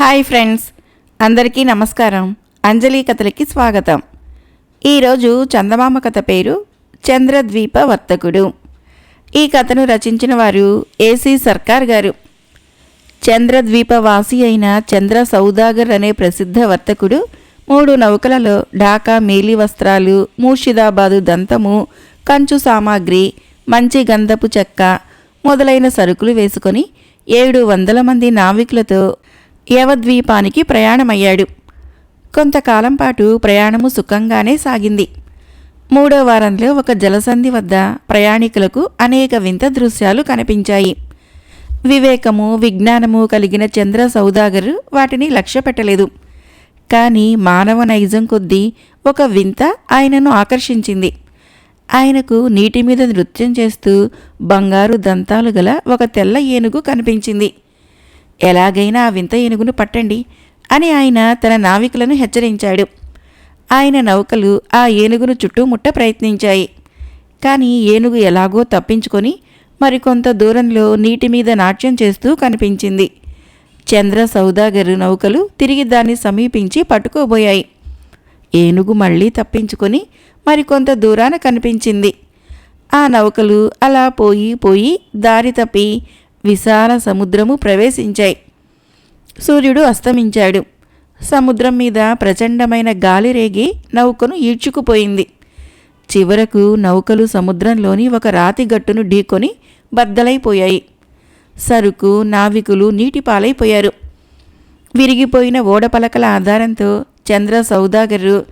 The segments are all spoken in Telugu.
హాయ్ ఫ్రెండ్స్ అందరికీ నమస్కారం. అంజలి కథలకి స్వాగతం. ఈరోజు చందమామ కథ పేరు చంద్రద్వీప వర్తకుడు. ఈ కథను రచించిన వారు ఏసీ సర్కార్ గారు. చంద్రద్వీప వాసి అయిన చంద్ర సౌదాగర్ అనే ప్రసిద్ధ వర్తకుడు మూడు నౌకలలో ఢాకా మేలి వస్త్రాలు ముర్షిదాబాదు దంతము కంచు సామాగ్రి మంచి గంధపు చెక్క మొదలైన సరుకులు వేసుకొని ఏడు వందల మంది నావికులతో యవద్వీపానికి ప్రయాణమయ్యాడు. కొంతకాలం పాటు ప్రయాణము సుఖంగానే సాగింది. మూడో వారంలో ఒక జలసంధి వద్ద ప్రయాణికులకు అనేక వింత దృశ్యాలు కనిపించాయి. వివేకము విజ్ఞానము కలిగిన చంద్ర సౌదాగరు వాటిని లక్ష్య పెట్టలేదు కానీ మానవ నైజం కొద్దీ ఒక వింత ఆయనను ఆకర్షించింది. ఆయనకు నీటి మీద నృత్యం చేస్తూ బంగారు దంతాలు గల ఒక తెల్ల ఏనుగు కనిపించింది. ఎలాగైనా ఆ వింత ఏనుగును పట్టండి అని ఆయన తన నావికులను హెచ్చరించాడు. ఆయన నౌకలు ఆ ఏనుగును చుట్టుముట్ట ప్రయత్నించాయి. కానీ ఏనుగు ఎలాగో తప్పించుకొని మరికొంత దూరంలో నీటి మీద నాట్యం చేస్తూ కనిపించింది. చంద్ర సౌదాగరు నౌకలు తిరిగి దాన్ని సమీపించి పట్టుకోబోయాయి. ఏనుగు మళ్ళీ తప్పించుకొని మరికొంత దూరాన కనిపించింది. ఆ నౌకలు అలా పోయి పోయి దారి తప్పి విశాల సముద్రము ప్రవేశించాయి. సూర్యుడు అస్తమించాడు. సముద్రం మీద ప్రచండమైన గాలి రేగి నౌకను ఈడ్చుకుపోయింది. చివరకు నౌకలు సముద్రంలోని ఒక రాతి గట్టును ఢీకొని బద్దలైపోయాయి. సరుకు నావికులు నీటి పాలైపోయారు విరిగిపోయిన ఓడపలకల ఆధారంతో చంద్ర సౌదాగరు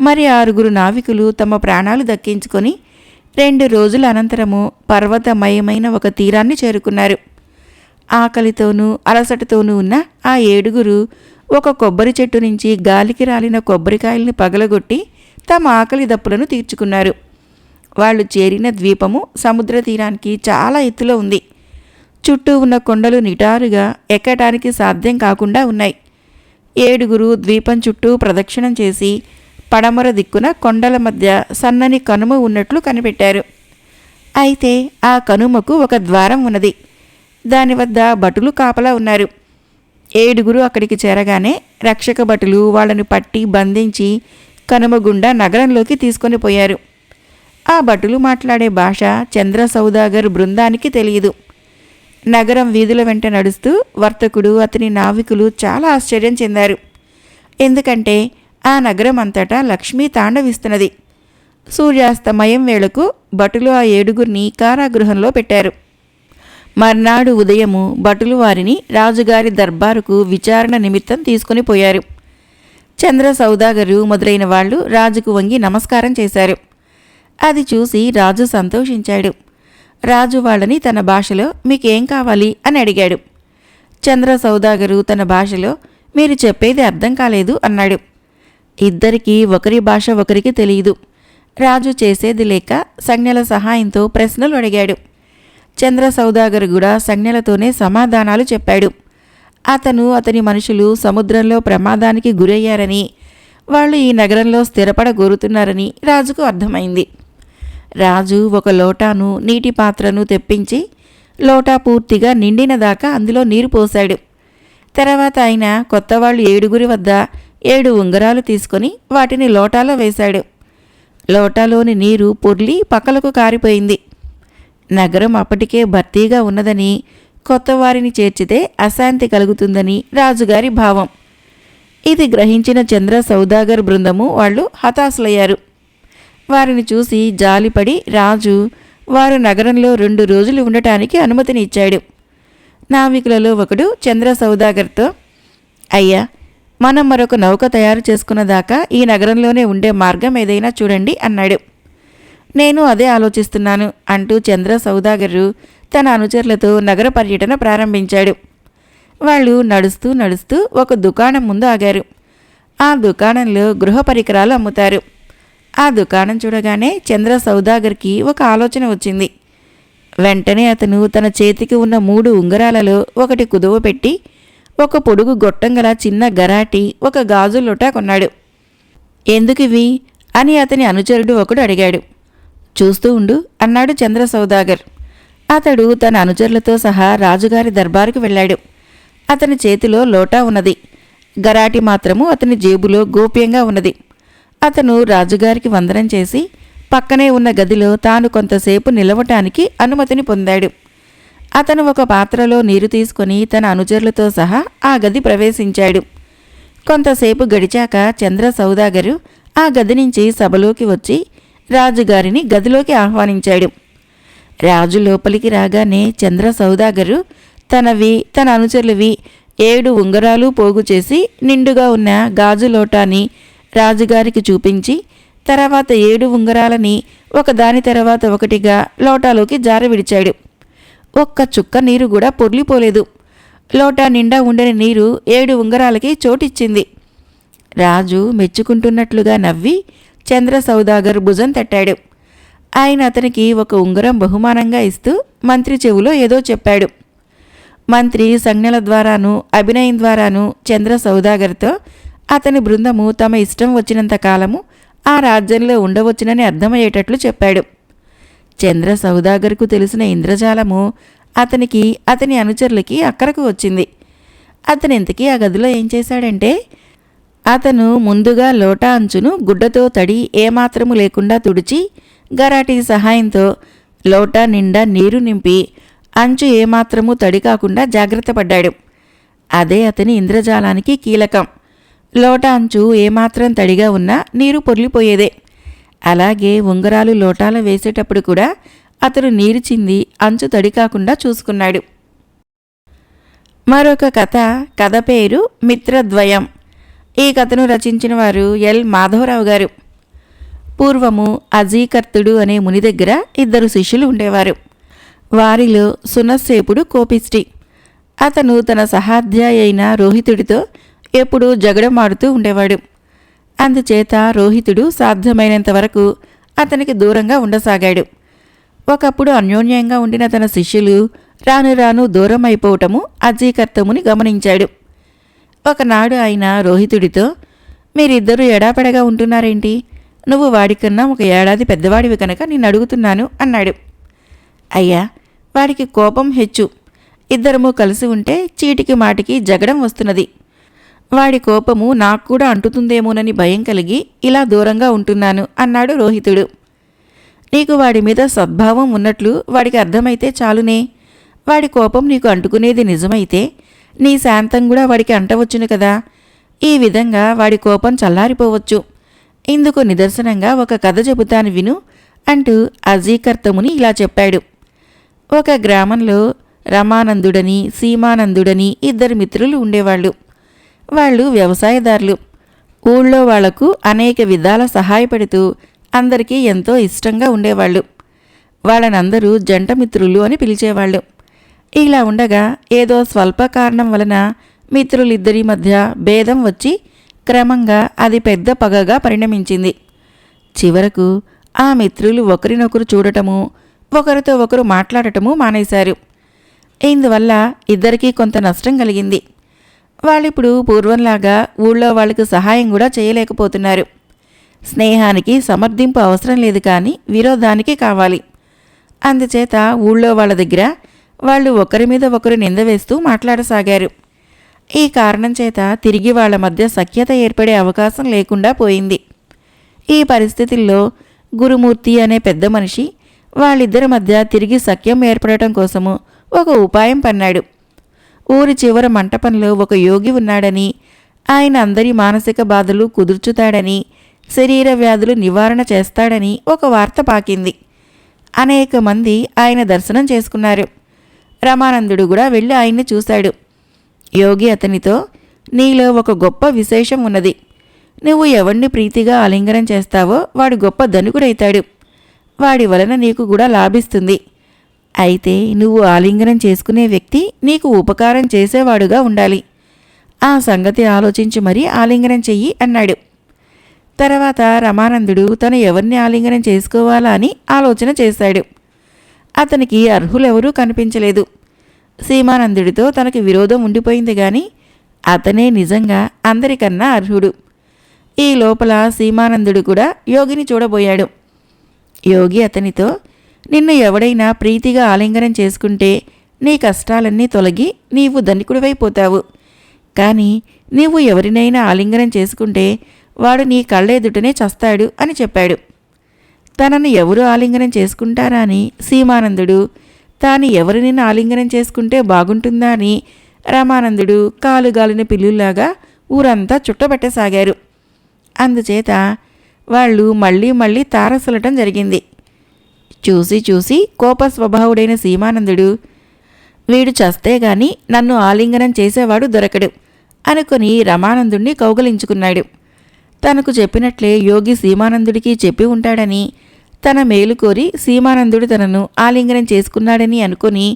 మరి ఆరుగురు నావికులు తమ ప్రాణాలు దక్కించుకొని రెండు రోజుల అనంతరము పర్వతమయమైన ఒక తీరాన్ని చేరుకున్నారు. ఆకలితోనూ అలసటతోనూ ఉన్న ఆ ఏడుగురు ఒక కొబ్బరి చెట్టు నుంచి గాలికి రాలిన కొబ్బరికాయల్ని పగలగొట్టి తమ ఆకలి దప్పులను తీర్చుకున్నారు. వాళ్ళు చేరిన ద్వీపము సముద్ర తీరానికి చాలా ఎత్తులో ఉంది. చుట్టూ ఉన్న కొండలు నిటారుగా ఎక్కటానికి సాధ్యం కాకుండా ఉన్నాయి. ఏడుగురు ద్వీపం చుట్టూ ప్రదక్షిణం చేసి పడమర దిక్కున కొండల మధ్య సన్నని కనుమ ఉన్నట్లు కనిపెట్టారు. అయితే ఆ కనుమకు ఒక ద్వారం ఉన్నది. దాని వద్ద భటులు కాపలా ఉన్నారు. ఏడుగురు అక్కడికి చేరగానే రక్షక భటులు వాళ్ళని పట్టి బంధించి కనుమగుండా నగరంలోకి తీసుకొని పోయారు. ఆ భటులు మాట్లాడే భాష చంద్ర సౌదాగర్ బృందానికి తెలియదు. నగరం వీధుల వెంట నడుస్తూ వర్తకుడు అతని నావికులు చాలా ఆశ్చర్యం చెందారు. ఎందుకంటే ఆ నగరం అంతటా లక్ష్మీ తాండవిస్తున్నది. సూర్యాస్తమయం వేళకు భటులు ఆ ఏడుగురిని కారాగృహంలో పెట్టారు. మర్నాడు ఉదయము భటులు వారిని రాజుగారి దర్బారుకు విచారణ నిమిత్తం తీసుకుని పోయారు. చంద్ర సౌదాగరు మొదలైన వాళ్ళు రాజుకు వంగి నమస్కారం చేశారు. అది చూసి రాజు సంతోషించాడు. రాజు వాళ్ళని తన భాషలో మీకేం కావాలి? అని అడిగాడు. చంద్ర సౌదాగరు తన భాషలో మీరు చెప్పేది అర్థం కాలేదు అన్నాడు. ఇద్దరికీ ఒకరి భాష ఒకరికి తెలియదు రాజు చేసేది లేక సంజ్ఞల సహాయంతో ప్రశ్నలు అడిగాడు. చంద్ర సౌదాగర్ కూడా సంజ్ఞలతోనే సమాధానాలు చెప్పాడు. అతను అతని మనుషులు సముద్రంలో ప్రమాదానికి గురయ్యారని వాళ్ళు ఈ నగరంలో స్థిరపడ కోరుతున్నారని రాజుకు అర్థమైంది. రాజు ఒక లోటాను నీటి పాత్రను తెప్పించి లోటా పూర్తిగా నిండిన దాకా అందులో నీరు పోశాడు. తర్వాత ఆయన కొత్తవాళ్ళు ఏడుగురి వద్ద ఏడు ఉంగరాలు తీసుకొని వాటిని లోటాలో వేశాడు. లోటాలోని నీరు పొర్లి పక్కలకు కారిపోయింది. నగరం అప్పటికే భర్తీగా ఉన్నదని కొత్త వారిని చేర్చితే అశాంతి కలుగుతుందని రాజుగారి భావం. ఇది గ్రహించిన చంద్ర సౌదాగర్ బృందము వాళ్ళు హతాశులయ్యారు. వారిని చూసి జాలిపడి రాజు వారు నగరంలో రెండు రోజులు ఉండటానికి అనుమతిని ఇచ్చాడు. నావికులలో ఒకడు చంద్ర సౌదాగర్తో అయ్యా మనం మరొక నౌక తయారు చేసుకున్న దాకా ఈ నగరంలోనే ఉండే మార్గం ఏదైనా చూడండి అన్నాడు. నేను అదే ఆలోచిస్తున్నాను అంటూ చంద్ర సౌదాగరు తన అనుచరులతో నగర పర్యటన ప్రారంభించాడు. వాళ్ళు నడుస్తూ నడుస్తూ ఒక దుకాణం ముందు ఆగారు. ఆ దుకాణంలో గృహ పరికరాలు అమ్ముతారు. ఆ దుకాణం చూడగానే చంద్ర సౌదాగర్కి ఒక ఆలోచన వచ్చింది. వెంటనే అతను తన చేతికి ఉన్న మూడు ఉంగరాలలో ఒకటి కుదువ పెట్టి ఒక పొడుగు గొట్టం గల చిన్న గరాటి ఒక గాజు లొటా కొన్నాడు. ఎందుకివి? అని అతని అనుచరుడు ఒకడు అడిగాడు. చూస్తూ ఉండు అన్నాడు చంద్ర సౌదాగర్ అతడు తన అనుచరులతో సహా రాజుగారి దర్బారుకు వెళ్ళాడు. అతని చేతిలో లోటా ఉన్నది. గరాటి మాత్రము అతని జేబులో గోప్యంగా ఉన్నది. అతను రాజుగారికి వందనం చేసి పక్కనే ఉన్న గదిలో తాను కొంతసేపు నిలవటానికి అనుమతిని పొందాడు. అతను ఒక పాత్రలో నీరు తీసుకొని తన అనుచరులతో సహా ఆ గది ప్రవేశించాడు. కొంతసేపు గడిచాక చంద్ర సౌదాగరు ఆ గది నుంచి సభలోకి వచ్చి రాజుగారిని గదిలోకి ఆహ్వానించాడు. రాజు లోపలికి రాగానే చంద్ర సౌదాగరు తనవి తన అనుచరులవి ఏడు ఉంగరాలు పోగు చేసి నిండుగా ఉన్న గాజు లోటాని రాజుగారికి చూపించి తర్వాత ఏడు ఉంగరాలని ఒకదాని తర్వాత ఒకటిగా లోటాలోకి జార విడిచాడు ఒక్క చుక్క నీరు కూడా పొర్లిపోలేదు. లోటా నిండా ఉండని నీరు ఏడు ఉంగరాలకి చోటిచ్చింది. రాజు మెచ్చుకుంటున్నట్లుగా నవ్వి చంద్ర సౌదాగర్ భుజం తట్టాడు. ఆయన అతనికి ఒక ఉంగరం బహుమానంగా ఇస్తూ మంత్రి చెవులో ఏదో చెప్పాడు. మంత్రి సంజ్ఞల ద్వారాను అభినయం ద్వారాను చంద్ర సౌదాగర్తో అతని బృందము తమ ఇష్టం వచ్చినంత కాలము ఆ రాజ్యంలో ఉండవచ్చునని అర్థమయ్యేటట్లు చెప్పాడు. చంద్ర సౌదాగర్కు తెలిసిన ఇంద్రజాలము అతనికి అతని అనుచరులకి అక్కరకు వచ్చింది. అతను ఇంతకీ ఆ గదిలో ఏం చేశాడంటే అతను ముందుగా లోటా అంచును గుడ్డతో తడి ఏమాత్రము లేకుండా తుడిచి గరాటీ సహాయంతో లోటా నిండా నీరు నింపి అంచు ఏమాత్రము తడి కాకుండా జాగ్రత్త పడ్డాడు. అదే అతని ఇంద్రజాలానికి కీలకం. లోటా అంచు ఏమాత్రం తడిగా ఉన్నా నీరు పొర్లిపోయేదే. అలాగే ఉంగరాలు లోటాలు వేసేటప్పుడు కూడా అతను నీరు చింది అంచు తడి కాకుండా చూసుకున్నాడు. మరొక కథ కథ పేరు మిత్రద్వయం. ఈ కథను రచించిన వారు ఎల్. మాధవరావు గారు. పూర్వము అజీకర్తుడు అనే ముని దగ్గర ఇద్దరు శిష్యులు ఉండేవారు. వారిలో సునస్సేపుడు కోపిష్టి. అతను తన సహాధ్యాయ అయిన రోహితుడితో ఎప్పుడూ జగడమాడుతూ ఉండేవాడు. అందుచేత రోహితుడు సాధ్యమైనంత వరకు అతనికి దూరంగా ఉండసాగాడు. ఒకప్పుడు అన్యోన్యంగా ఉండిన తన శిష్యులు రాను రాను దూరం అయిపోవటము అజీకర్తముని గమనించాడు. ఒకనాడు ఆయన రోహితుడితో మీరిద్దరూ ఎడాపెడగా ఉంటున్నారేంటి? నువ్వు వాడికన్నా ఒక ఏడాది పెద్దవాడివి కనుక నేను అడుగుతున్నాను అన్నాడు. అయ్యా వాడికి కోపం హెచ్చు. ఇద్దరము కలిసి ఉంటే చీటికి మాటికి జగడం వస్తున్నది. వాడి కోపము నాకు కూడా అంటుతుందేమోనని భయం కలిగి ఇలా దూరంగా ఉంటున్నాను అన్నాడు రోహితుడు. నీకు వాడి మీద సద్భావం ఉన్నట్లు వాడికి అర్థమైతే చాలునే. వాడి కోపం నీకు అంటుకునేది నిజమైతే నీ శాంతం కూడా వాడికి అంటవచ్చును కదా. ఈ విధంగా వాడి కోపం చల్లారిపోవచ్చు. ఇందుకు నిదర్శనంగా ఒక కథ చెబుతాను విను అంటూ అజీకర్తముని ఇలా చెప్పాడు. ఒక గ్రామంలో రమానందుడని సీమానందుడని ఇద్దరు మిత్రులు ఉండేవాళ్ళు. వాళ్ళు వ్యవసాయదారులు. ఊళ్ళో వాళ్ళకు అనేక విధాల సహాయపడుతూ అందరికీ ఎంతో ఇష్టంగా ఉండేవాళ్ళు. వాళ్ళనందరూ జంట మిత్రులు అని పిలిచేవాళ్ళు. ఇలా ఉండగా ఏదో స్వల్ప కారణం వలన మిత్రులిద్దరి మధ్య భేదం వచ్చి క్రమంగా అది పెద్ద పగగా పరిణమించింది. చివరకు ఆ మిత్రులు ఒకరినొకరు చూడటము ఒకరితో ఒకరు మాట్లాడటము మానేశారు. ఇందువల్ల ఇద్దరికీ కొంత నష్టం కలిగింది. వాళ్ళిప్పుడు పూర్వంలాగా ఊళ్ళో వాళ్ళకి సహాయం కూడా చేయలేకపోతున్నారు. స్నేహానికి సమర్థింపు అవసరం లేదు కానీ విరోధానికి కావాలి. అందుచేత ఊళ్ళో వాళ్ళ దగ్గర వాళ్ళు ఒకరి మీద ఒకరు నింద వేస్తూ మాట్లాడసాగారు. ఈ కారణం చేత తిరిగి వాళ్ళ మధ్య సఖ్యత ఏర్పడే అవకాశం లేకుండా పోయింది. ఈ పరిస్థితుల్లో గురుమూర్తి అనే పెద్ద మనిషి వాళ్ళిద్దరి మధ్య తిరిగి సఖ్యం ఏర్పడటం కోసము ఒక ఉపాయం పన్నాడు. ఊరి చివర మంటపంలో ఒక యోగి ఉన్నాడని ఆయన అందరి మానసిక బాధలు కుదుర్చుతాడని శరీర వ్యాధులు నివారణ చేస్తాడని ఒక వార్త పాకింది. అనేక మంది ఆయన దర్శనం చేసుకున్నారు. రమానందుడు కూడా వెళ్ళి ఆయన్ని చూశాడు. యోగి అతనితో నీలో ఒక గొప్ప విశేషం ఉన్నది. నువ్వు ఎవరిని ప్రీతిగా ఆలింగనం చేస్తావో వాడు గొప్ప ధనుకుడైతాడు. వాడి వలన నీకు కూడా లాభిస్తుంది. అయితే నువ్వు ఆలింగనం చేసుకునే వ్యక్తి నీకు ఉపకారం చేసేవాడుగా ఉండాలి. ఆ సంగతి ఆలోచించి మరీ ఆలింగనం చెయ్యి అన్నాడు. తర్వాత రమానందుడు తను ఎవరిని ఆలింగనం చేసుకోవాలా అని ఆలోచన చేశాడు. అతనికి అర్హులెవరూ కనిపించలేదు. సీమానందుడితో తనకి విరోధం ఉండిపోయింది గాని అతనే నిజంగా అందరికన్నా అర్హుడు. ఈ లోపల సీమానందుడు కూడా యోగిని చూడబోయాడు. యోగి అతనితో నిన్ను ఎవడైనా ప్రీతిగా ఆలింగనం చేసుకుంటే నీ కష్టాలన్నీ తొలగి నీవు ధనికుడివైపోతావు. కానీ నీవు ఎవరినైనా ఆలింగనం చేసుకుంటే వాడు నీ కళ్ళెదుటనే చస్తాడు అని చెప్పాడు. తనను ఎవరు ఆలింగనం చేసుకుంటారా అని సీమానందుడు తాను ఎవరిని ఆలింగనం చేసుకుంటే బాగుంటుందా అని రామానందుడు కాలుగాలిన పిల్లుల్లాగా ఊరంతా చుట్టబెట్టసాగారు. అందుచేత వాళ్ళు మళ్ళీ మళ్ళీ తారసలటం జరిగింది. చూసి చూసి కోప స్వభావుడైన సీమానందుడు వీడు చస్తే గాని నన్ను ఆలింగనం చేసేవాడు దొరకడు అనుకుని రమానందుణ్ణి కౌగలించుకున్నాడు. తనకు చెప్పినట్లే యోగి సీమానందుడికి చెప్పి ఉంటాడని తన మేలు కోరి సీమానందుడు తనను ఆలింగనం చేసుకున్నాడని అనుకుని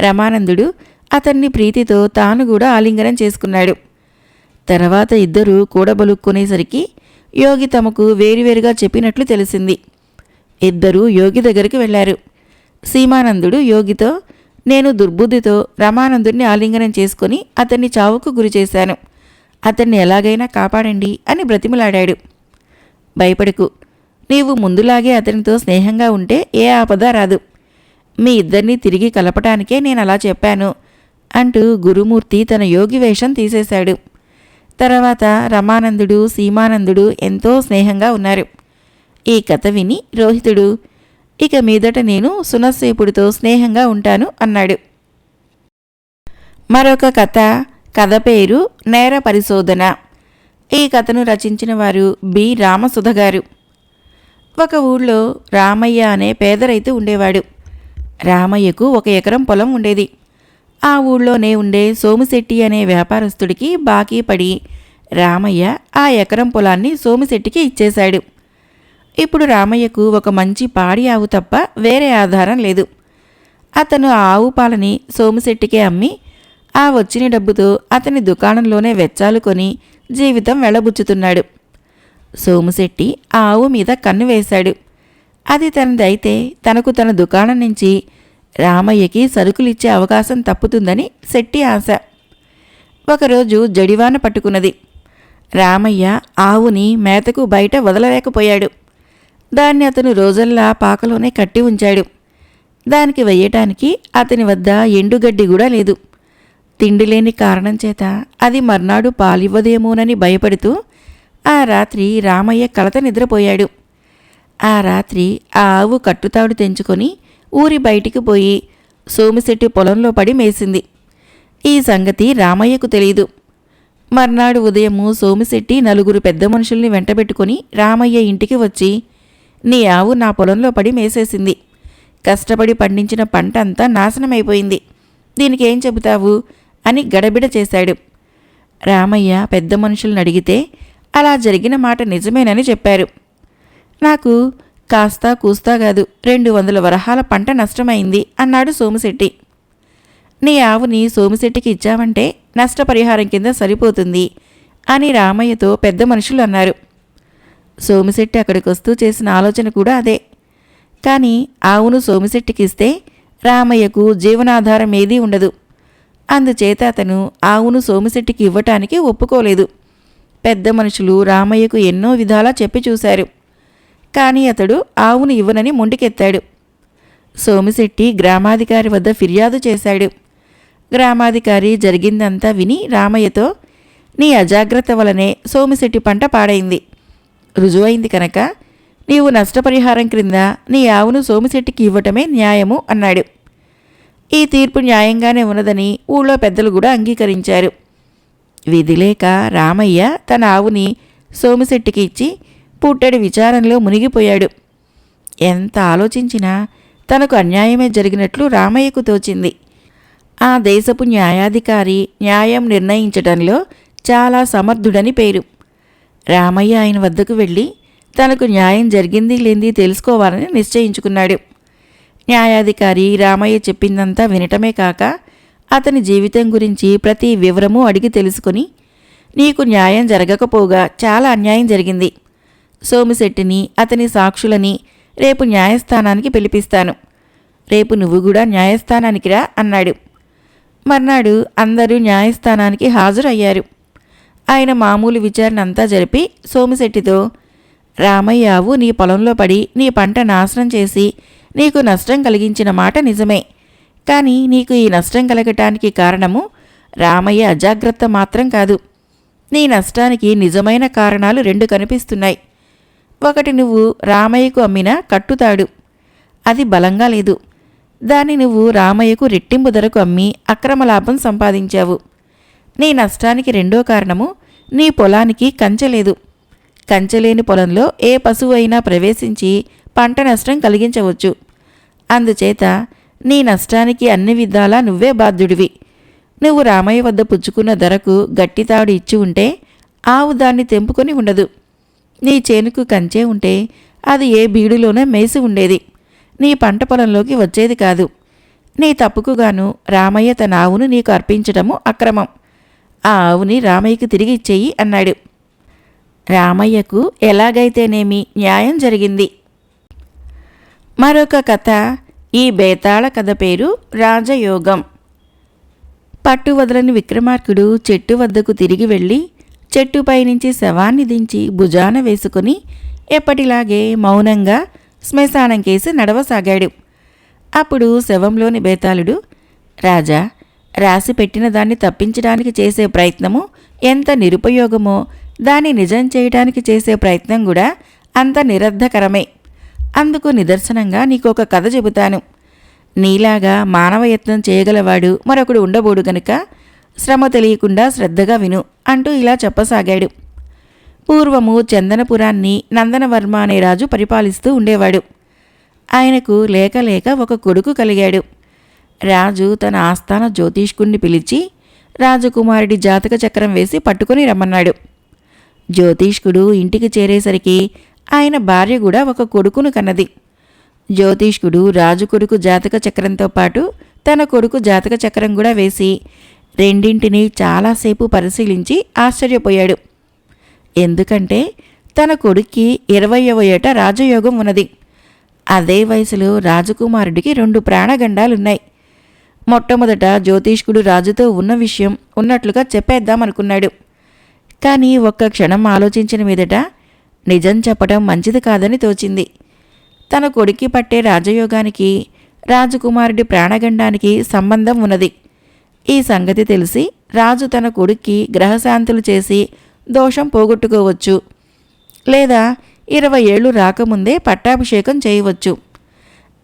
రమానందుడు అతన్ని ప్రీతితో తాను కూడా ఆలింగనం చేసుకున్నాడు. తర్వాత ఇద్దరూ కూడబలుక్కునేసరికి యోగి తమకు వేరువేరుగా చెప్పినట్లు తెలిసింది. ఇద్దరూ యోగి దగ్గరికి వెళ్ళారు. సీమానందుడు యోగితో నేను దుర్బుద్ధితో రమానందుడిని ఆలింగనం చేసుకుని అతన్ని చావుకు గురిచేశాను అతన్ని ఎలాగైనా కాపాడండి అని బ్రతిమలాడాడు. భయపడకు. నీవు ముందులాగే అతనితో స్నేహంగా ఉంటే ఏ ఆపద రాదు. మీ ఇద్దరినీ తిరిగి కలపటానికే నేను అలా చెప్పాను అంటూ గురుమూర్తి తన యోగి వేషం తీసేశాడు. తర్వాత రమానందుడు సీమానందుడు ఎంతో స్నేహంగా ఉన్నారు. ఈ కథ విని రోహితుడు ఇక మీదట నేను సునస్సేపుడితో స్నేహంగా ఉంటాను అన్నాడు. మరొక కథ కథ పేరు నేర పరిశోధన. ఈ కథను రచించిన వారు బి. రామసుధ గారు. ఒక ఊళ్ళో రామయ్య అనే పేద రైతు ఉండేవాడు. రామయ్యకు ఒక ఎకరం పొలం ఉండేది. ఆ ఊళ్ళోనే ఉండే సోమిశెట్టి అనే వ్యాపారస్తుడికి బాకీ పడి రామయ్య ఆ ఎకరం పొలాన్ని సోమిశెట్టికి ఇచ్చేశాడు. ఇప్పుడు రామయ్యకు ఒక మంచి పాడి ఆవు తప్ప వేరే ఆధారం లేదు. అతను ఆ ఆవు పాలని సోమశెట్టికే అమ్మి ఆ వచ్చిన డబ్బుతో అతని దుకాణంలోనే వెచ్చాలు కొని జీవితం వెళ్ళబుచ్చుతున్నాడు సోముశెట్టి ఆ ఆవు మీద కన్ను వేశాడు. అది తనదైతే తనకు తన దుకాణం నుంచి రామయ్యకి సరుకులిచ్చే అవకాశం తప్పుతుందని శెట్టి ఆశ. ఒకరోజు జడివాన పట్టుకున్నది. రామయ్య ఆవుని మేతకు బయట వదలలేకపోయాడు. దాన్ని అతను రోజల్లా పాకలోనే కట్టి ఉంచాడు. దానికి వెయ్యటానికి అతని వద్ద ఎండుగడ్డి కూడా లేదు. తిండి లేని కారణం చేత అది మర్నాడు పాలివ్వదేమోనని భయపడుతూ ఆ రాత్రి రామయ్య కలత నిద్రపోయాడు. ఆ రాత్రి ఆ ఆవు కట్టుతాడు తెంచుకొని ఊరి బయటికి పోయి సోమిశెట్టి పొలంలో పడి మేసింది. ఈ సంగతి రామయ్యకు తెలియదు మర్నాడు ఉదయము సోమిశెట్టి నలుగురు పెద్ద మనుషుల్ని వెంటబెట్టుకుని రామయ్య ఇంటికి వచ్చి నీ ఆవు నా పొలంలో పడి మేసేసింది. కష్టపడి పండించిన పంట అంతా నాశనమైపోయింది. దీనికి ఏం చెబుతావు? అని గడబిడ చేశాడు. రామయ్య పెద్ద మనుషులను అడిగితే అలా జరిగిన మాట నిజమేనని చెప్పారు. నాకు కాస్తా కూస్తా కాదు రెండు వందల వరహాల పంట నష్టమైంది అన్నాడు సోమిశెట్టి. నీ ఆవుని సోమిశెట్టికి ఇచ్చావంటే నష్టపరిహారం కింద సరిపోతుంది అని రామయ్యతో పెద్ద మనుషులు అన్నారు. సోమిశెట్టి అక్కడికి వస్తూ చేసిన ఆలోచన కూడా అదే. కానీ ఆవును సోమిశెట్టికి ఇస్తే రామయ్యకు జీవనాధారం ఏదీ ఉండదు. అందుచేత అతను ఆవును సోమిశెట్టికి ఇవ్వటానికి ఒప్పుకోలేదు. పెద్ద మనుషులు రామయ్యకు ఎన్నో విధాలా చెప్పి చూశారు. కానీ అతడు ఆవును ఇవ్వనని మొండికెత్తాడు. సోమిశెట్టి గ్రామాధికారి వద్ద ఫిర్యాదు చేశాడు. గ్రామాధికారి జరిగిందంతా విని రామయ్యతో నీ అజాగ్రత్త వలనే సోమిశెట్టి పంట పాడైంది. రుజువైంది కనుక నీవు నష్టపరిహారం క్రింద నీ ఆవును సోమిశెట్టికి ఇవ్వటమే న్యాయము అన్నాడు. ఈ తీర్పు న్యాయంగానే ఉన్నదని ఊళ్ళో పెద్దలు కూడా అంగీకరించారు. విధిలేక రామయ్య తన ఆవుని సోమిశెట్టికి ఇచ్చి పుట్టడి విచారంలో మునిగిపోయాడు. ఎంత ఆలోచించినా తనకు అన్యాయమే జరిగినట్లు రామయ్యకు తోచింది. ఆ దేశపు న్యాయాధికారి న్యాయం నిర్ణయించటంలో చాలా సమర్థుడని పేరు. రామయ్య ఆయన వద్దకు వెళ్ళి తనకు న్యాయం జరిగింది లేంది తెలుసుకోవాలని నిశ్చయించుకున్నాడు. న్యాయాధికారి రామయ్య చెప్పిందంతా వినటమే కాక అతని జీవితం గురించి ప్రతి వివరము అడిగి తెలుసుకుని నీకు న్యాయం జరగకపోగా చాలా అన్యాయం జరిగింది. సోమిశెట్టిని అతని సాక్షులని రేపు న్యాయస్థానానికి పిలిపిస్తాను. రేపు నువ్వు కూడా న్యాయస్థానానికి రా అన్నాడు. మర్నాడు అందరూ న్యాయస్థానానికి హాజరయ్యారు. ఆయన మామూలు విచారణ అంతా జరిపి సోమిశెట్టితో రామయ్యావు నీ పొలంలో పడి నీ పంట నాశనం చేసి నీకు నష్టం కలిగించిన మాట నిజమే. కానీ నీకు ఈ నష్టం కలగటానికి కారణము రామయ్య అజాగ్రత్త మాత్రం కాదు. నీ నష్టానికి నిజమైన కారణాలు రెండు కనిపిస్తున్నాయి. ఒకటి నువ్వు రామయ్యకు అమ్మిన కట్టుతాడు. అది బలంగా లేదు. దాన్ని నువ్వు రామయ్యకు రెట్టింపు ధరకు అమ్మి అక్రమ లాభం సంపాదించావు. నీ నష్టానికి రెండో కారణము నీ పొలానికి కంచె లేదు కంచెలేని పొలంలో ఏ పశువు అయినా ప్రవేశించి పంట నష్టం కలిగించవచ్చు. అందుచేత నీ నష్టానికి అన్ని విధాలా నువ్వే బాధ్యుడివి. నువ్వు రామయ్య వద్ద పుచ్చుకున్న ధరకు గట్టితాడు ఇచ్చి ఉంటే ఆవు దాన్ని తెంపుకొని ఉండదు. నీ చేనుకు కంచే ఉంటే అది ఏ బీడులోనే మేసి ఉండేది. నీ పంట పొలంలోకి వచ్చేది కాదు. నీ తప్పుకుగాను రామయ్య తన ఆవును నీకు అర్పించడము అక్రమం. ఆ ఆవుని రామయ్యకు తిరిగి ఇచ్చేయి అన్నాడు. రామయ్యకు ఎలాగైతేనేమి న్యాయం జరిగింది. మరొక కథ ఈ బేతాళ కథ పేరు రాజయోగం. పట్టు వదలని విక్రమార్కుడు చెట్టు వద్దకు తిరిగి వెళ్ళి చెట్టుపై నుంచి శవాన్ని దించి భుజాన వేసుకుని ఎప్పటిలాగే మౌనంగా శ్మశానం కేసి నడవసాగాడు. అప్పుడు శవంలోని బేతాళుడు రాజా రాసి పెట్టిన దాన్ని తప్పించడానికి చేసే ప్రయత్నము ఎంత నిరుపయోగమో దాన్ని నిజం చేయడానికి చేసే ప్రయత్నం కూడా అంత నిరర్ధకరమే. అందుకు నిదర్శనంగా నీకు ఒక కథ చెబుతాను. నీలాగా మానవయత్నం చేయగలవాడు మరొకడు ఉండబోడు గనుక శ్రమ తెలియకుండా శ్రద్ధగా విను అంటూ ఇలా చెప్పసాగాడు. పూర్వము చందనపురాన్ని నందనవర్మ అనే రాజు పరిపాలిస్తూ ఉండేవాడు. ఆయనకు లేక లేక ఒక కొడుకు కలిగాడు. రాజు తన ఆస్థాన జ్యోతిష్కుణ్ణి పిలిచి రాజకుమారుడి జాతక చక్రం వేసి పట్టుకుని రమ్మన్నాడు. జ్యోతిష్కుడు ఇంటికి చేరేసరికి ఆయన భార్య కూడా ఒక కొడుకును కన్నది. జ్యోతిష్కుడు రాజు కొడుకు జాతక చక్రంతో పాటు తన కొడుకు జాతక చక్రం కూడా వేసి రెండింటినీ చాలాసేపు పరిశీలించి ఆశ్చర్యపోయాడు. ఎందుకంటే తన కొడుక్కి ఇరవయవ ఏట రాజయోగం ఉన్నది. అదే వయసులో రాజకుమారుడికి రెండు ప్రాణగండాలున్నాయి. మొట్టమొదట జ్యోతిష్కుడు రాజుతో ఉన్న విషయం ఉన్నట్లుగా చెప్పేద్దామనుకున్నాడు కానీ ఒక్క క్షణం ఆలోచించిన మీదట నిజం చెప్పడం మంచిది కాదని తోచింది. తన కొడుక్కి పట్టే రాజయోగానికి రాజకుమారుడి ప్రాణగండానికి సంబంధం ఉన్నది. ఈ సంగతి తెలిసి రాజు తన కొడుక్కి గ్రహశాంతులు చేసి దోషం పోగొట్టుకోవచ్చు. లేదా ఇరవై ఏళ్ళు రాకముందే పట్టాభిషేకం చేయవచ్చు.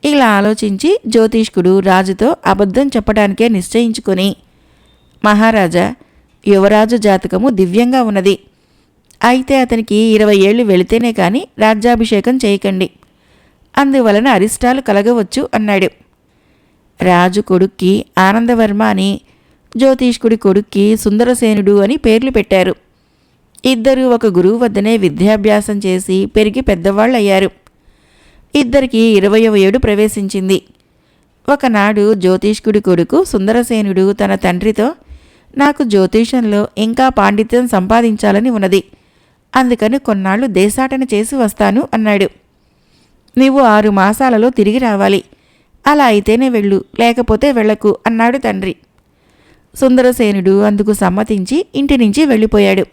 ఇలా ఆలోచించి జ్యోతిష్కుడు రాజుతో అబద్ధం చెప్పడానికే నిశ్చయించుకొని మహారాజా యువరాజు జాతకము దివ్యంగా ఉన్నది. అయితే అతనికి ఇరవై ఏళ్ళు వెళితేనే కానీ రాజ్యాభిషేకం చేయకండి. అందువలన అరిష్టాలు కలగవచ్చు అన్నాడు. రాజు కొడుక్కి ఆనందవర్మ అని జ్యోతిష్కుడి కొడుక్కి సుందరసేనుడు అని పేర్లు పెట్టారు. ఇద్దరూ ఒక గురువు వద్దనే విద్యాభ్యాసం చేసి పెరిగి పెద్దవాళ్ళయ్యారు. ఇద్దరికి ఇరవయవ ఏడు ప్రవేశించింది. ఒకనాడు జ్యోతిష్కుడి కొడుకు సుందరసేనుడు తన తండ్రితో నాకు జ్యోతిషంలో ఇంకా పాండిత్యం సంపాదించాలని ఉన్నది. అందుకని కొన్నాళ్ళు దేశాటన చేసి వస్తాను అన్నాడు. నీవు ఆరు మాసాలలో తిరిగి రావాలి. అలా అయితేనే వెళ్ళు లేకపోతే వెళ్ళకు అన్నాడు తండ్రి. సుందరసేనుడు అందుకు సమ్మతించి ఇంటి నుంచి వెళ్ళిపోయాడు.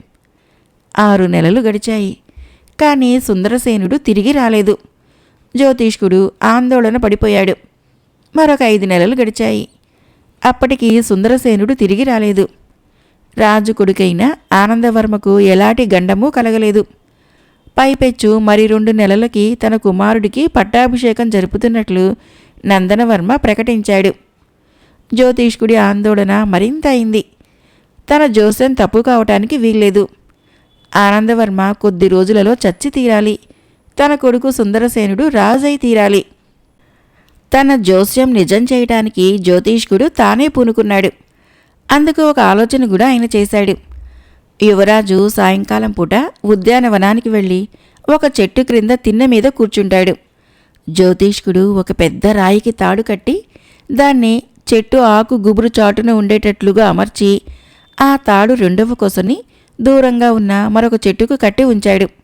ఆరు నెలలు గడిచాయి. కానీ సుందరసేనుడు తిరిగి రాలేదు. జ్యోతిష్కుడు ఆందోళన పడిపోయాడు. మరొక ఐదు నెలలు గడిచాయి. అప్పటికి సుందరసేనుడు తిరిగి రాలేదు. రాజు కొడుకైన ఆనందవర్మకు ఎలాంటి గండమూ కలగలేదు. పైపెచ్చు మరి రెండు నెలలకి తన కుమారుడికి పట్టాభిషేకం జరుపుతున్నట్లు నందనవర్మ ప్రకటించాడు. జ్యోతిష్కుడి ఆందోళన మరింత అయింది. తన జోస్యం తప్పు కావటానికి వీల్లేదు. ఆనందవర్మ కొద్ది రోజులలో చచ్చి తీరాలి. తన కొడుకు సుందరసేనుడు రాజై తీరాలి. తన జోస్యం నిజం చేయటానికి జ్యోతిష్కుడు తానే పూనుకున్నాడు. అందుకు ఒక ఆలోచన కూడా ఆయన చేశాడు. యువరాజు సాయంకాలం పూట ఉద్యానవనానికి వెళ్ళి ఒక చెట్టు క్రింద తిన్న మీద కూర్చుంటాడు. జ్యోతిష్కుడు ఒక పెద్ద రాయికి తాడు కట్టి దాన్ని చెట్టు ఆకు గుబురు చాటున ఉండేటట్లుగా అమర్చి ఆ తాడు రెండవ కొసని దూరంగా ఉన్న మరొక చెట్టుకు కట్టి ఉంచాడు.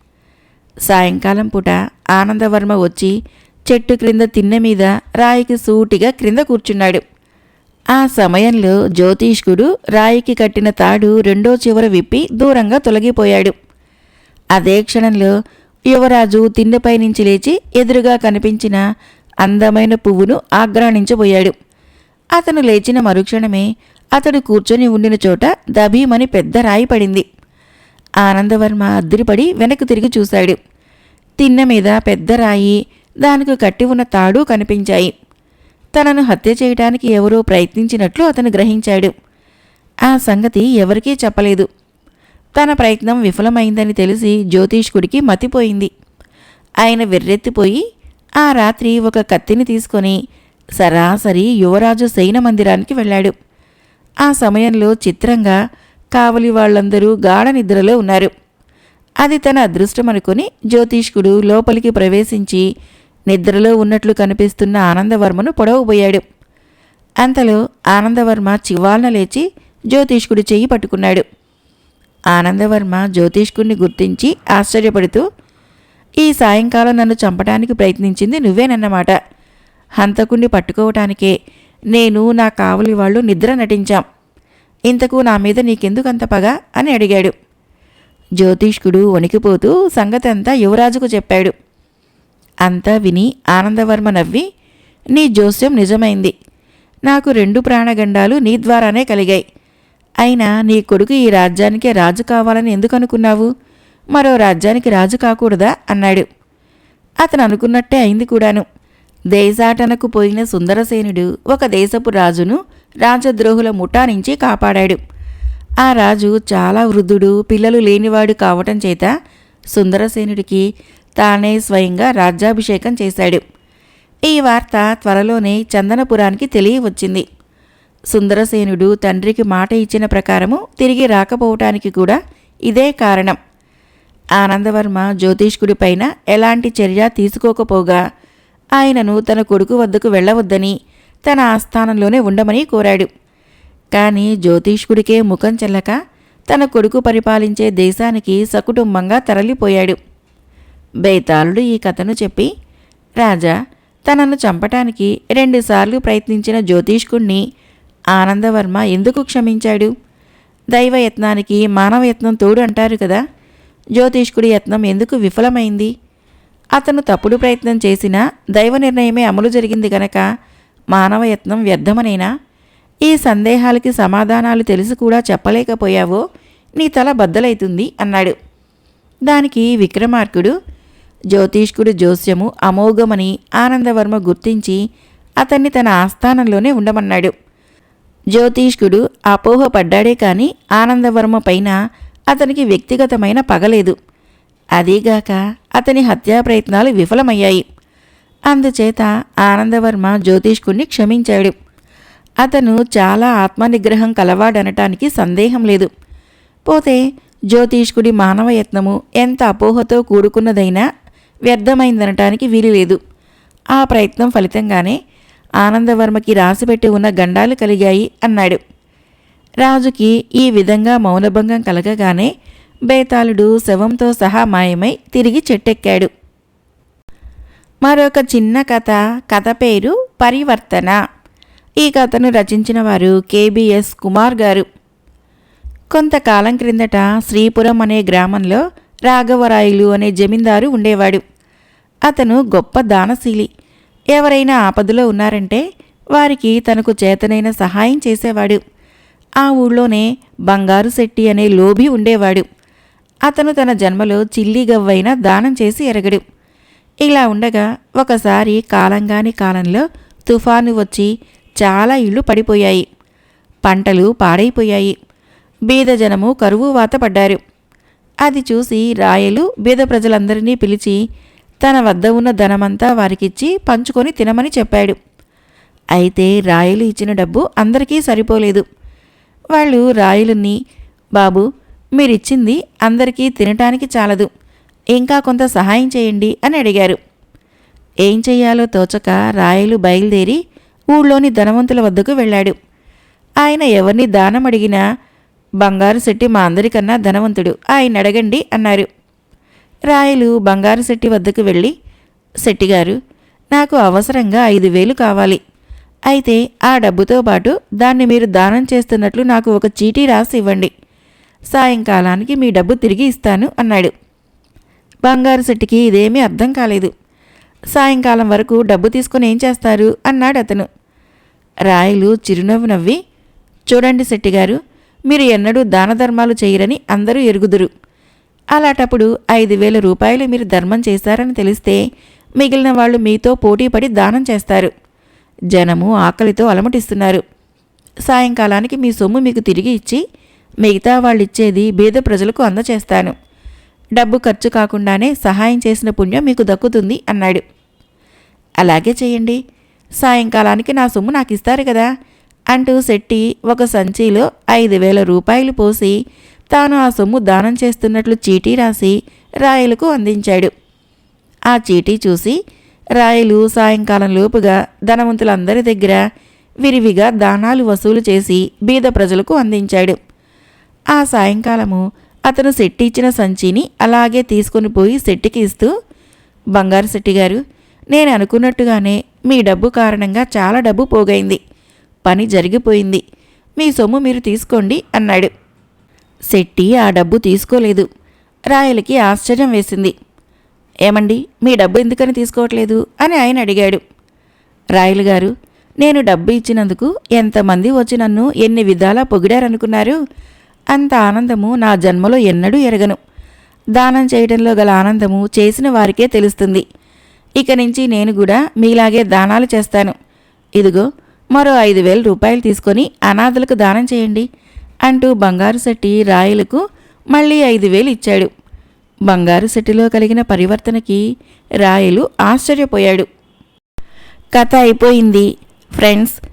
సాయంకాలం పూట ఆనందవర్మ వచ్చి చెట్టు క్రింద తిన్నె మీద రాయికి సూటిగా క్రింద కూర్చున్నాడు. ఆ సమయంలో జ్యోతిష్కుడు రాయికి కట్టిన తాడు రెండో చివర విప్పి దూరంగా తొలగిపోయాడు. అదే క్షణంలో యువరాజు తిన్నెపై నుంచి లేచి ఎదురుగా కనిపించిన అందమైన పువ్వును ఆగ్రాణించబోయాడు. అతను లేచిన మరుక్షణమే అతడు కూర్చొని ఉండిన చోట దభీమని పెద్ద రాయి పడింది. ఆనందవర్మ అద్దిరిపడి వెనక్కు తిరిగి చూశాడు. తిన్న మీద పెద్ద రాయి దానికి కట్టి ఉన్న తాడు కనిపించాయి. తనను హత్య చేయడానికి ఎవరో ప్రయత్నించినట్లు అతను గ్రహించాడు. ఆ సంగతి ఎవరికీ చెప్పలేదు. తన ప్రయత్నం విఫలమైందని తెలిసి జ్యోతిష్కుడికి మతిపోయింది. ఆయన వెర్రెత్తిపోయి ఆ రాత్రి ఒక కత్తిని తీసుకొని సరాసరి యువరాజు శయన మందిరానికి వెళ్ళాడు. ఆ సమయంలో చిత్రంగా కావలి వాళ్ళందరూ గాఢ నిద్రలో ఉన్నారు. అది తన అదృష్టం అనుకుని జ్యోతిష్కుడు లోపలికి ప్రవేశించి నిద్రలో ఉన్నట్లు కనిపిస్తున్న ఆనందవర్మను పొడవబోయాడు. అంతలో ఆనందవర్మ చివాలన లేచి జ్యోతిష్కుడి చెయ్యి పట్టుకున్నాడు. ఆనందవర్మ జ్యోతిష్కుడిని గుర్తించి ఆశ్చర్యపడుతూ ఈ సాయంకాలం నన్ను చంపడానికి ప్రయత్నించింది నువ్వేనన్నమాట. హంతకుణ్ణి పట్టుకోవటానికే నేను నా కావలి వాళ్ళు నిద్ర నటించాం. ఇంతకు నా మీద నీకెందుకంత పగ? అని అడిగాడు. జ్యోతిష్కుడు వణికిపోతూ సంగతంతా యువరాజుకు చెప్పాడు. అంతా విని ఆనందవర్మ నవ్వి నీ జోస్యం నిజమైంది. నాకు రెండు ప్రాణగండాలు నీ ద్వారానే కలిగాయి. అయినా నీ కొడుకు ఈ రాజ్యానికే రాజు కావాలని ఎందుకు అనుకున్నావు మరో రాజ్యానికి రాజు కాకూడదా? అన్నాడు. అతను అనుకున్నట్టే అయింది కూడాను. దేశాటనకు పోయిన సుందరసేనుడు ఒక దేశపు రాజును రాజద్రోహుల ముఠా నుంచి కాపాడాడు. ఆ రాజు చాలా వృద్ధుడు పిల్లలు లేనివాడు కావటం చేత సుందరసేనుడికి తానే స్వయంగా రాజ్యాభిషేకం చేశాడు. ఈ వార్త త్వరలోనే చందనపురానికి తెలియవచ్చింది. సుందరసేనుడు తండ్రికి మాట ఇచ్చిన ప్రకారము తిరిగి రాకపోవటానికి కూడా ఇదే కారణం. ఆనందవర్మ జ్యోతిష్కుడిపైన ఎలాంటి చర్య తీసుకోకపోగా ఆయనను తన కొడుకు వద్దకు వెళ్ళవద్దని తన ఆస్థానంలోనే ఉండమని కోరాడు. కానీ జ్యోతిష్కుడికే ముఖం చెల్లక తన కొడుకు పరిపాలించే దేశానికి సకుటుంబంగా తరలిపోయాడు. బేతాళుడు ఈ కథను చెప్పి రాజా తనను చంపటానికి రెండుసార్లు ప్రయత్నించిన జ్యోతిష్కుణ్ణి ఆనందవర్మ ఎందుకు క్షమించాడు? దైవయత్నానికి మానవయత్నం తోడు అంటారు కదా జ్యోతిష్కుడి యత్నం ఎందుకు విఫలమైంది? అతను తప్పుడు ప్రయత్నం చేసినా దైవ నిర్ణయమే అమలు జరిగింది గనక మానవయత్నం వ్యర్థమనేనా? ఈ సందేహాలకి సమాధానాలు తెలిసి కూడా చెప్పలేకపోయావో నీ తల బద్దలైతుంది అన్నాడు. దానికి విక్రమార్కుడు జ్యోతిష్కుడు జోస్యము అమోఘమని ఆనందవర్మ గుర్తించి అతన్ని తన ఆస్థానంలోనే ఉండమన్నాడు. జ్యోతిష్కుడు అపోహపడ్డాడే కాని ఆనందవర్మ పైన అతనికి వ్యక్తిగతమైన పగలేదు అదీగాక అతని హత్యా ప్రయత్నాలు విఫలమయ్యాయి. అందుచేత ఆనందవర్మ జ్యోతిష్కుణ్ణి క్షమించాడు. అతను చాలా ఆత్మనిగ్రహం కలవాడనటానికి సందేహం లేదు. పోతే జ్యోతిష్కుడి మానవయత్నము ఎంత అపోహతో కూడుకున్నదైనా వ్యర్థమైందనటానికి వీలులేదు ఆ ప్రయత్నం ఫలితంగానే ఆనందవర్మకి రాసిపెట్టి ఉన్న గండాలు కలిగాయి అన్నాడు. రాజుకి ఈ విధంగా మౌనభంగం కలగగానే బేతాళుడు శవంతో సహా మాయమై తిరిగి చెట్టెక్కాడు. మరొక చిన్న కథ కథ పేరు పరివర్తన. ఈ కథను రచించిన వారు కేబిఎస్ కుమార్ గారు. కొంతకాలం క్రిందట శ్రీపురం అనే గ్రామంలో రాఘవరాయులు అనే జమీందారు ఉండేవాడు. అతను గొప్ప దానశీలి. ఎవరైనా ఆపదలో ఉన్నారంటే వారికి తనకు చేతనైన సహాయం చేసేవాడు. ఆ ఊళ్ళోనే బంగారు శెట్టి అనే లోభి ఉండేవాడు. అతను తన జన్మలో చిల్లి గవ్వైన దానం చేసి ఎరగడు. ఇలా ఉండగా ఒకసారి కాలంగాని కాలంలో తుఫాను వచ్చి చాలా ఇళ్ళు పడిపోయాయి. పంటలు పాడైపోయాయి. బీదజనము కరువు వాత పడ్డారు. అది చూసి రాయలు బీద ప్రజలందరినీ పిలిచి తన వద్ద ఉన్న ధనమంతా వారికిచ్చి పంచుకొని తినమని చెప్పాడు. అయితే రాయలు ఇచ్చిన డబ్బు అందరికీ సరిపోలేదు. వాళ్ళు రాయలుని బాబు మీరిచ్చింది అందరికీ తినటానికి చాలదు. ఇంకా కొంత సహాయం చేయండి అని అడిగారు. ఏం చెయ్యాలో తోచక రాయలు బయలుదేరి ఊళ్ళోని ధనవంతుల వద్దకు వెళ్ళాడు. ఆయన ఎవరిని దానం అడిగినా బంగారు శెట్టి మా అందరికన్నా ధనవంతుడు ఆయన అడగండి అన్నారు. రాయలు బంగారు శెట్టి వద్దకు వెళ్ళి శెట్టిగారు నాకు అవసరంగా ఐదు వేలు కావాలి. అయితే ఆ డబ్బుతో పాటు దాన్ని మీరు దానం చేస్తున్నట్లు నాకు ఒక చీటీ రాసి ఇవ్వండి. సాయంకాలానికి మీ డబ్బు తిరిగి ఇస్తాను అన్నాడు. బంగారు శెట్టికి ఇదేమీ అర్థం కాలేదు. సాయంకాలం వరకు డబ్బు తీసుకుని ఏం చేస్తారు? అన్నాడు అతను. రాయలు చిరునవ్వు నవ్వి చూడండి శెట్టిగారు మీరు ఎన్నడూ దాన ధర్మాలు చేయరని అందరూ ఎరుగుదురు. అలాంటప్పుడు ఐదు వేల రూపాయలు మీరు ధర్మం చేశారని తెలిస్తే మిగిలిన వాళ్ళు మీతో పోటీపడి దానం చేస్తారు. జనము ఆకలితో అలమటిస్తున్నారు. సాయంకాలానికి మీ సొమ్ము మీకు తిరిగి ఇచ్చి మిగతా వాళ్ళిచ్చేది బీద ప్రజలకు అందచేస్తాను. డబ్బు ఖర్చు కాకుండానే సహాయం చేసిన పుణ్యం మీకు దక్కుతుంది అన్నాడు. అలాగే చేయండి. సాయంకాలానికి నా సొమ్ము నాకు ఇస్తారు కదా అంటూ శెట్టి ఒక సంచిలో ఐదు వేల రూపాయలు పోసి తాను ఆ సొమ్ము దానం చేస్తున్నట్లు చీటీ రాసి రాయలకు అందించాడు. ఆ చీటీ చూసి రాయలు సాయంకాలం లోపుగా ధనవంతులందరి దగ్గర విరివిగా దానాలు వసూలు చేసి బీద ప్రజలకు అందించాడు. ఆ సాయంకాలము అతను శెట్టి ఇచ్చిన సంచిని అలాగే తీసుకొని పోయి శెట్టికి ఇస్తూ బంగారు శెట్టి గారు నేను అనుకున్నట్టుగానే మీ డబ్బు కారణంగా చాలా డబ్బు పోగైంది. పని జరిగిపోయింది. మీ సొమ్ము మీరు తీసుకోండి అన్నాడు. శెట్టి ఆ డబ్బు తీసుకోలేదు. రాయలకి ఆశ్చర్యం వేసింది. ఏమండి మీ డబ్బు ఎందుకని తీసుకోవట్లేదు? అని ఆయన అడిగాడు. రాయలు గారు నేను డబ్బు ఇచ్చినందుకు ఎంతమంది వచ్చి నన్ను ఎన్ని విధాలా పొగిడారనుకున్నారు? అంత ఆనందము నా జన్మలో ఎన్నడూ ఎరగను. దానం చేయడంలో గల ఆనందము చేసిన వారికే తెలుస్తుంది. ఇక నుంచి నేను కూడా మీలాగే దానాలు చేస్తాను. ఇదిగో మరో ఐదు వేల రూపాయలు తీసుకొని అనాథలకు దానం చేయండి అంటూ బంగారు శెట్టి రాయలకు మళ్ళీ ఐదు వేలు ఇచ్చాడు. బంగారు శెట్టిలో కలిగిన పరివర్తనకి రాయలు ఆశ్చర్యపోయాడు. కథ అయిపోయింది. ఫ్రెండ్స్